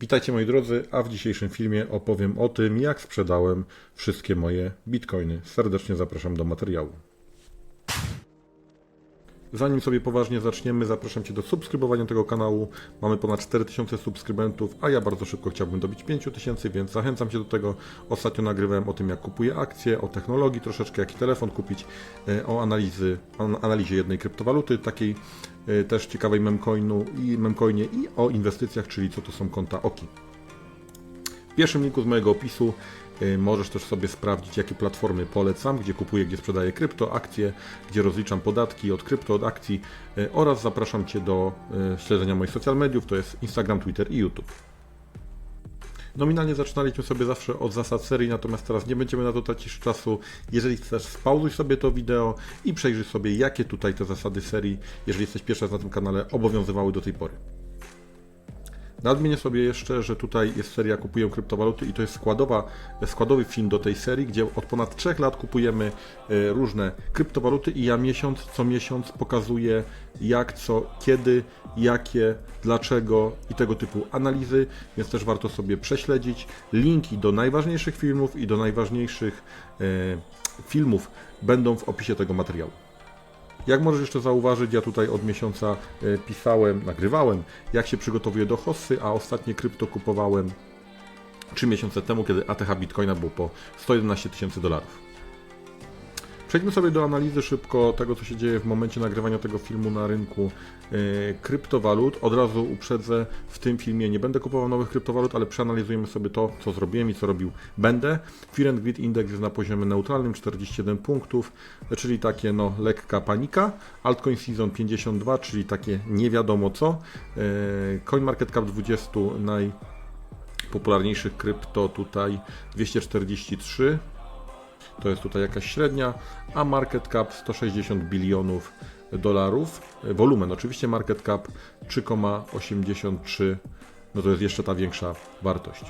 Witajcie moi drodzy, a w dzisiejszym filmie opowiem o tym, jak sprzedałem wszystkie moje bitcoiny. Serdecznie zapraszam do materiału. Zanim sobie poważnie zaczniemy, zapraszam Cię do subskrybowania tego kanału. Mamy ponad 4000 subskrybentów, a ja bardzo szybko chciałbym dobić 5000, więc zachęcam Cię do tego. Ostatnio nagrywałem o tym, jak kupuję akcje, o technologii troszeczkę, jaki telefon kupić, e, o analizy, analizie jednej kryptowaluty, takiej e, też ciekawej memcoinu i memcoinie i o inwestycjach, czyli co to są konta OKI. W pierwszym linku z mojego opisu możesz też sobie sprawdzić, jakie platformy polecam, gdzie kupuję, gdzie sprzedaję krypto, akcje, gdzie rozliczam podatki od krypto, od akcji y, oraz zapraszam Cię do y, śledzenia moich social mediów, to jest Instagram, Twitter i YouTube. Nominalnie zaczynaliśmy sobie zawsze od zasad serii, natomiast teraz nie będziemy na to tracić czasu. Jeżeli chcesz, spauzuj sobie to wideo i przejrzyj sobie, jakie tutaj te zasady serii, jeżeli jesteś pierwszy raz na tym kanale, obowiązywały do tej pory. Nadmienię sobie jeszcze, że tutaj jest seria Kupuję kryptowaluty i to jest składowa, składowy film do tej serii, gdzie od ponad 3 lat kupujemy e, różne kryptowaluty i ja miesiąc co miesiąc pokazuję jak, co, kiedy, jakie, dlaczego i tego typu analizy, więc też warto sobie prześledzić. Linki do najważniejszych filmów i do najważniejszych e, filmów będą w opisie tego materiału. Jak możesz jeszcze zauważyć, ja tutaj od miesiąca e, pisałem, nagrywałem, jak się przygotowuję do hossy, a ostatnie krypto kupowałem 3 miesiące temu, kiedy ATH Bitcoina był po 111 tysięcy dolarów. Przejdźmy sobie do analizy szybko tego, co się dzieje w momencie nagrywania tego filmu na rynku e, kryptowalut. Od razu uprzedzę, w tym filmie nie będę kupował nowych kryptowalut, ale przeanalizujemy sobie to, co zrobiłem i co robił będę. Fear Greed Index jest na poziomie neutralnym, 47 punktów, e, czyli takie no lekka panika. Altcoin Season 52, czyli takie nie wiadomo co. E, CoinMarketCap 20 najpopularniejszych krypto tutaj 243 to jest tutaj jakaś średnia, a market cap 160 bilionów dolarów. Wolumen, oczywiście market cap 3,83, no to jest jeszcze ta większa wartość.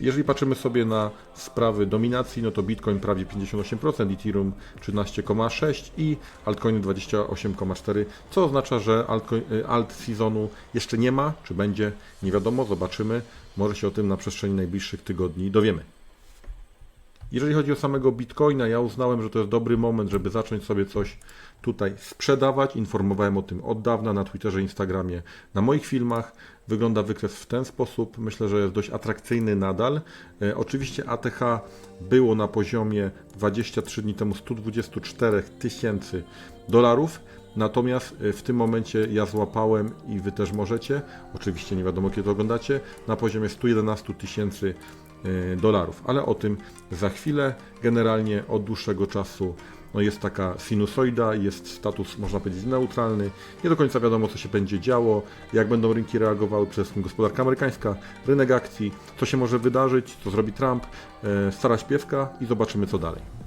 Jeżeli patrzymy sobie na sprawy dominacji, no to Bitcoin prawie 58%, Ethereum 13,6% i altcoiny 28,4%, co oznacza, że altcoin, alt sezonu jeszcze nie ma, czy będzie, nie wiadomo, zobaczymy. Może się o tym na przestrzeni najbliższych tygodni dowiemy. Jeżeli chodzi o samego Bitcoina, ja uznałem, że to jest dobry moment, żeby zacząć sobie coś tutaj sprzedawać. Informowałem o tym od dawna na Twitterze, Instagramie, na moich filmach. Wygląda wykres w ten sposób. Myślę, że jest dość atrakcyjny nadal. E, oczywiście ATH było na poziomie 23 dni temu 124 tysięcy dolarów. Natomiast e, w tym momencie ja złapałem i wy też możecie, oczywiście nie wiadomo kiedy to oglądacie, na poziomie 111 tysięcy e, dolarów, ale o tym za chwilę. Generalnie od dłuższego czasu no jest taka sinusoida, jest status, można powiedzieć, neutralny. Nie do końca wiadomo, co się będzie działo, jak będą rynki reagowały, przede wszystkim gospodarka amerykańska, rynek akcji, co się może wydarzyć, co zrobi Trump, e, stara śpiewka i zobaczymy, co dalej.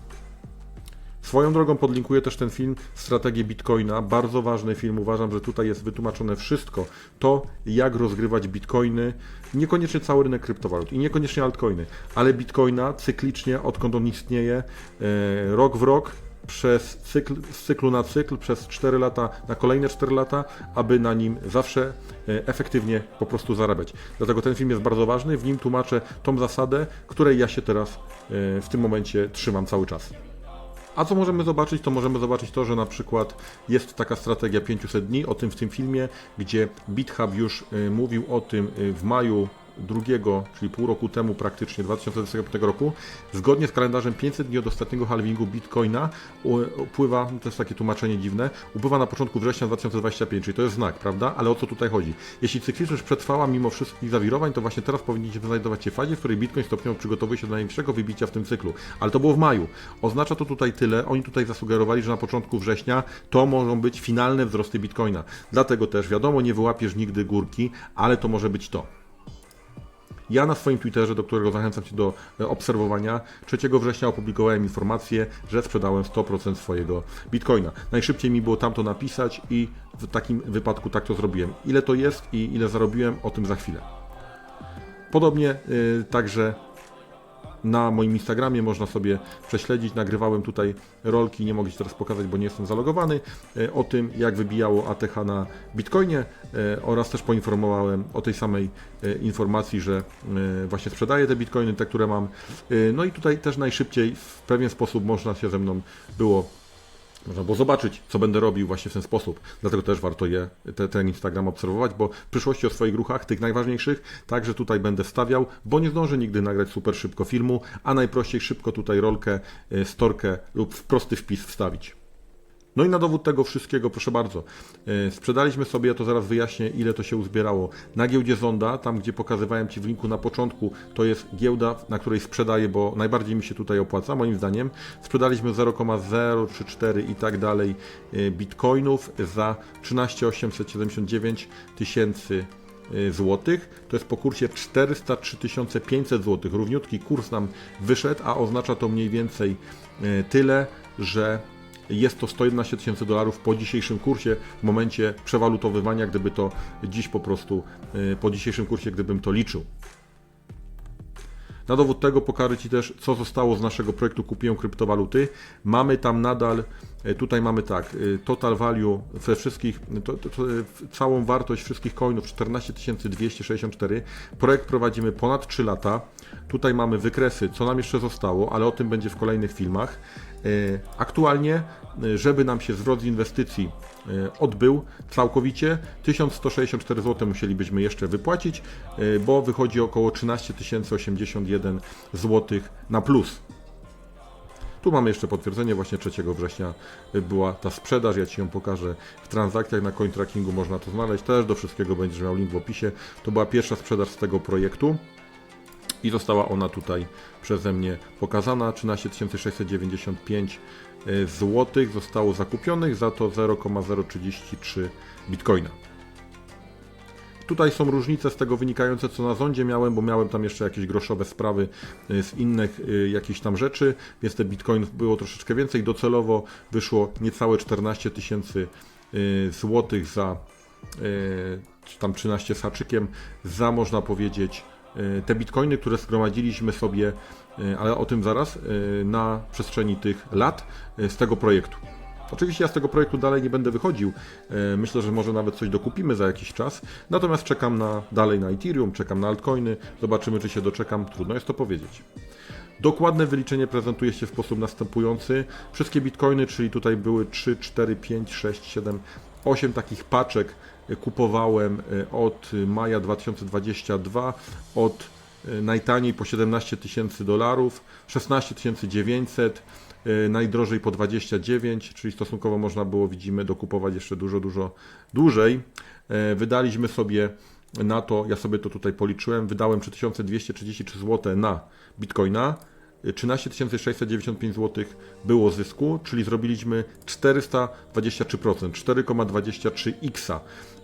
Swoją drogą podlinkuję też ten film Strategię Bitcoina. Bardzo ważny film. Uważam, że tutaj jest wytłumaczone wszystko. To, jak rozgrywać bitcoiny. Niekoniecznie cały rynek kryptowalut i niekoniecznie altcoiny, ale bitcoina cyklicznie, odkąd on istnieje, e, rok w rok, przez cykl, z cyklu na cykl, przez 4 lata na kolejne 4 lata, aby na nim zawsze e, efektywnie po prostu zarabiać. Dlatego ten film jest bardzo ważny. W nim tłumaczę tą zasadę, której ja się teraz e, w tym momencie trzymam cały czas. A co możemy zobaczyć? To możemy zobaczyć to, że na przykład jest taka strategia 500 dni, o tym w tym filmie, gdzie BitHub już y, mówił o tym y, w maju drugiego, czyli pół roku temu praktycznie, 2025 roku, zgodnie z kalendarzem 500 dni od ostatniego halvingu Bitcoina upływa, to jest takie tłumaczenie dziwne, upływa na początku września 2025, czyli to jest znak, prawda? Ale o co tutaj chodzi? Jeśli cykliczność przetrwała mimo wszystkich zawirowań, to właśnie teraz powinniśmy znajdować się w fazie, w której Bitcoin stopniowo przygotowuje się do największego wybicia w tym cyklu. Ale to było w maju. Oznacza to tutaj tyle, oni tutaj zasugerowali, że na początku września to mogą być finalne wzrosty Bitcoina. Dlatego też, wiadomo, nie wyłapiesz nigdy górki, ale to może być to. Ja na swoim Twitterze, do którego zachęcam Cię do e, obserwowania, 3 września opublikowałem informację, że sprzedałem 100% swojego bitcoina. Najszybciej mi było tam to napisać i w takim wypadku tak to zrobiłem. Ile to jest i ile zarobiłem, o tym za chwilę. Podobnie yy, także na moim Instagramie, można sobie prześledzić. Nagrywałem tutaj rolki, nie mogę Ci teraz pokazać, bo nie jestem zalogowany, e, o tym, jak wybijało ATH na Bitcoinie e, oraz też poinformowałem o tej samej e, informacji, że właśnie sprzedaję te Bitcoiny, te, które mam. No i tutaj też najszybciej w pewien sposób można się ze mną było można było zobaczyć, co będę robił właśnie w ten sposób. Dlatego też warto je, te, ten Instagram obserwować, bo w przyszłości o swoich ruchach, tych najważniejszych, także tutaj będę stawiał, bo nie zdążę nigdy nagrać super szybko filmu, a najprościej szybko tutaj rolkę, y, storkę lub prosty wpis wstawić. No i na dowód tego wszystkiego, proszę bardzo, e, sprzedaliśmy sobie, ja to zaraz wyjaśnię, ile to się uzbierało. Na giełdzie Zonda, tam gdzie pokazywałem Ci w linku na początku, to jest giełda, na której sprzedaję, bo najbardziej mi się tutaj opłaca, moim zdaniem. Sprzedaliśmy 0,034 i tak dalej e, bitcoinów za 13 879 tysięcy e, złotych. To jest po kursie 403 500 złotych. Równiutki kurs nam wyszedł, a oznacza to mniej więcej tyle, że jest to 111 tysięcy dolarów po dzisiejszym kursie, w momencie przewalutowywania, gdyby to dziś po prostu, e, po dzisiejszym kursie, gdybym to liczył. Na dowód tego pokażę Ci też, co zostało z naszego projektu Kupiłem kryptowaluty. Mamy tam nadal, e, tutaj mamy tak, e, total value we wszystkich, to, to, to, całą wartość wszystkich coinów 14 264. Projekt prowadzimy ponad 3 lata. Tutaj mamy wykresy, co nam jeszcze zostało, ale o tym będzie w kolejnych filmach. E, Aktualnie, e, żeby nam się zwrot z inwestycji e, odbył całkowicie, 1164 zł musielibyśmy jeszcze wypłacić, bo wychodzi około 13 081 zł na plus. Tu mamy jeszcze potwierdzenie, właśnie 3 września była ta sprzedaż, ja Ci ją pokażę w transakcjach, na CoinTrackingu można to znaleźć, też do wszystkiego będziesz miał link w opisie. To była pierwsza sprzedaż z tego projektu i została ona tutaj przeze mnie pokazana. 13 695 zł zostało zakupionych, za to 0,033 bitcoina. Tutaj są różnice z tego wynikające, co na zondzie miałem, bo miałem tam jeszcze jakieś groszowe sprawy y, z innych y, jakichś tam rzeczy, więc te bitcoinów było troszeczkę więcej. Docelowo wyszło niecałe 14 tysięcy y, złotych za y, tam 13 z haczykiem, za można powiedzieć te bitcoiny, które zgromadziliśmy sobie, y, ale o tym zaraz, y, na przestrzeni tych lat z tego projektu. Oczywiście ja z tego projektu dalej nie będę wychodził. E, Myślę, że może nawet coś dokupimy za jakiś czas. Natomiast czekam na, dalej na Ethereum, czekam na altcoiny. Zobaczymy, czy się doczekam. Trudno jest to powiedzieć. Dokładne wyliczenie prezentuje się w sposób następujący. Wszystkie bitcoiny, czyli tutaj były 3, 4, 5, 6, 7, 8 takich paczek e, kupowałem e, od maja 2022, od e, najtaniej po 17 tysięcy dolarów, 16 900, e, najdrożej po 29, czyli stosunkowo można było, widzimy, dokupować jeszcze dużo, dużo dłużej. E, Wydaliśmy sobie na to, ja sobie to tutaj policzyłem, wydałem 3233 zł na bitcoina, 13 695 zł było zysku, czyli zrobiliśmy 423%, 4,23x.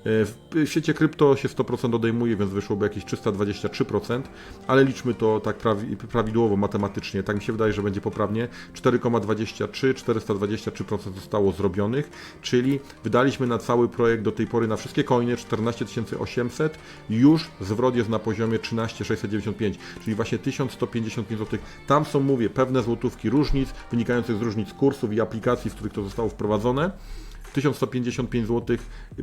W świecie krypto się 100% odejmuje, więc wyszłoby jakieś 323%, ale liczmy to tak prawi- prawidłowo matematycznie. Tak mi się wydaje, że będzie poprawnie. 4,23, 423% zostało zrobionych, czyli wydaliśmy na cały projekt do tej pory na wszystkie coiny 14 800, już zwrot jest na poziomie 13 695, czyli właśnie 1155 zł. Tam są, mówię, pewne złotówki różnic, wynikających z różnic kursów i aplikacji, w których to zostało wprowadzone. 1155 zł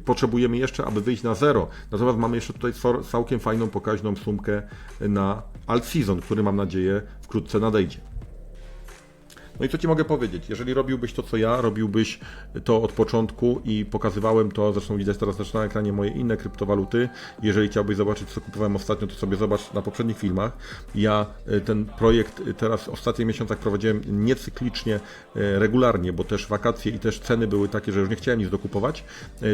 potrzebujemy jeszcze, aby wyjść na zero. Natomiast mamy jeszcze tutaj całkiem fajną, pokaźną sumkę na alt season, który mam nadzieję wkrótce nadejdzie. No i co Ci mogę powiedzieć? Jeżeli robiłbyś to, co ja, robiłbyś to od początku i pokazywałem to, zresztą widać teraz też na ekranie moje inne kryptowaluty. Jeżeli chciałbyś zobaczyć, co kupowałem ostatnio, to sobie zobacz na poprzednich filmach. Ja y, ten projekt y, teraz w ostatnich miesiącach prowadziłem niecyklicznie, y, regularnie, bo też wakacje i też ceny były takie, że już nie chciałem nic dokupować.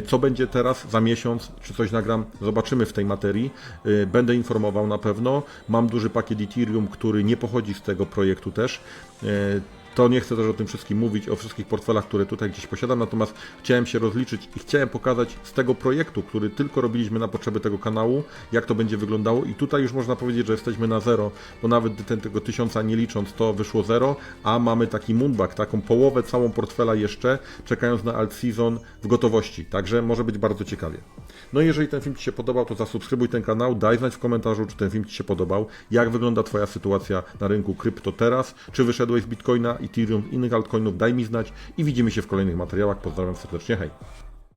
Co będzie teraz, za miesiąc, czy coś nagram, zobaczymy w tej materii. Będę informował na pewno. Mam duży pakiet Ethereum, który nie pochodzi z tego projektu też. To nie chcę też o tym wszystkim mówić, o wszystkich portfelach, które tutaj gdzieś posiadam, natomiast chciałem się rozliczyć i chciałem pokazać z tego projektu, który tylko robiliśmy na potrzeby tego kanału, jak to będzie wyglądało i tutaj już można powiedzieć, że jesteśmy na zero, bo nawet ten, tego tysiąca nie licząc, to wyszło zero, a mamy taki moonback, taką połowę całą portfela jeszcze, czekając na alt season w gotowości, także może być bardzo ciekawie. No i jeżeli ten film Ci się podobał, to zasubskrybuj ten kanał, daj znać w komentarzu, czy ten film Ci się podobał, jak wygląda Twoja sytuacja na rynku krypto teraz, czy wyszedłeś z Bitcoina, Ethereum, innych altcoinów, daj mi znać i widzimy się w kolejnych materiałach. Pozdrawiam serdecznie, hej!